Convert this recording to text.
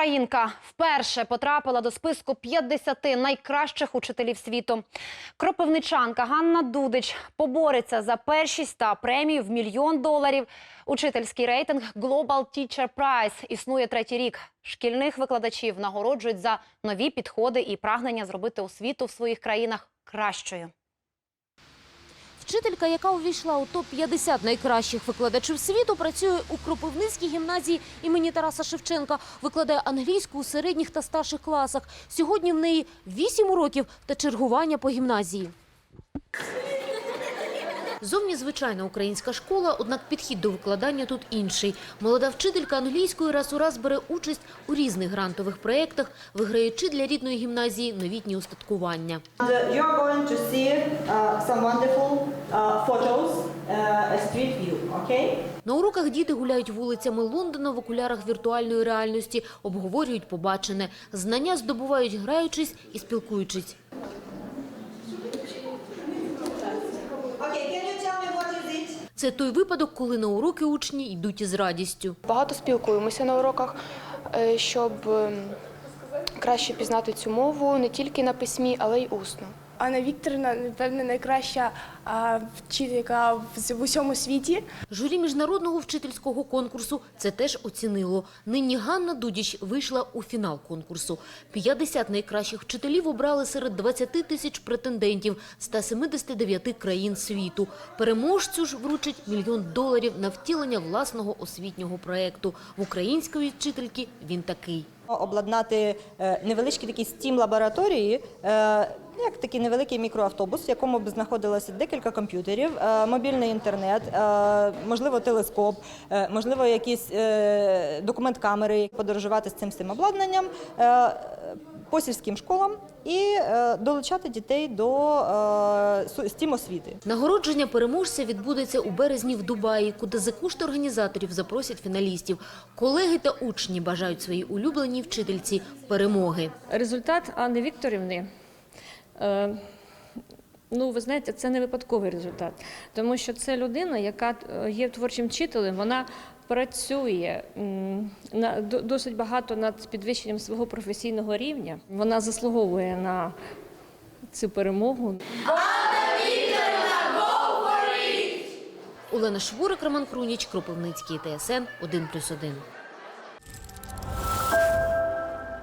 Українка вперше потрапила до списку 50 найкращих учителів світу. Кропивничанка Ганна Дудич побореться за першість та премію в мільйон доларів. Учительський рейтинг Global Teacher Prize існує третій рік. Шкільних викладачів нагороджують за нові підходи і прагнення зробити освіту в своїх країнах кращою. Вчителька, яка увійшла у топ-50 найкращих викладачів світу, працює у Кропивницькій гімназії імені Тараса Шевченка. Викладає англійську у середніх та старших класах. Сьогодні в неї 8 уроків та чергування по гімназії. Зовні звичайна українська школа, однак підхід до викладання тут інший. Молода вчителька англійської раз у раз бере участь у різних грантових проєктах, виграючи для рідної гімназії новітні устаткування. Uh, uh, uh? На уроках діти гуляють вулицями Лондона в окулярах віртуальної реальності, обговорюють побачене. Знання здобувають граючись і спілкуючись. Це той випадок, коли на уроки учні йдуть із радістю. Багато спілкуємося на уроках, е, щоб ем, краще пізнати цю мову не тільки на письмі, але й усно. Анна Вікторівна, напевне, найкраща а, вчителька в, в усьому світі. Журі міжнародного вчительського конкурсу це теж оцінило. Нині Ганна Дудіч вийшла у фінал конкурсу. 50 найкращих вчителів обрали серед 20 тисяч претендентів 179 країн світу. Переможцю ж вручить мільйон доларів на втілення власного освітнього проекту. В української вчительки він такий. Обладнати е, невеличкі такі стім лабораторії, е, як такий невеликий мікроавтобус, в якому б знаходилося декілька комп'ютерів, е, мобільний інтернет, е, можливо, телескоп, е, можливо, якісь е, документ камери, подорожувати з цим всім обладнанням по сільським школам і долучати дітей до стім освіти. Нагородження переможця відбудеться у березні в Дубаї, куди за кошти організаторів запросять фіналістів. Колеги та учні бажають своїй улюбленій вчительці перемоги. Результат Анни Вікторівни. Е, Ну, ви знаєте, це не випадковий результат, тому що це людина, яка е, є творчим вчителем, вона працює досить багато над підвищенням свого професійного рівня. Вона заслуговує на цю перемогу. Олена Шворик, Роман Круніч, Кропивницький ТСН 1+,1.